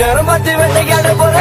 நேரம் பார்த்து வேட்டையாட போற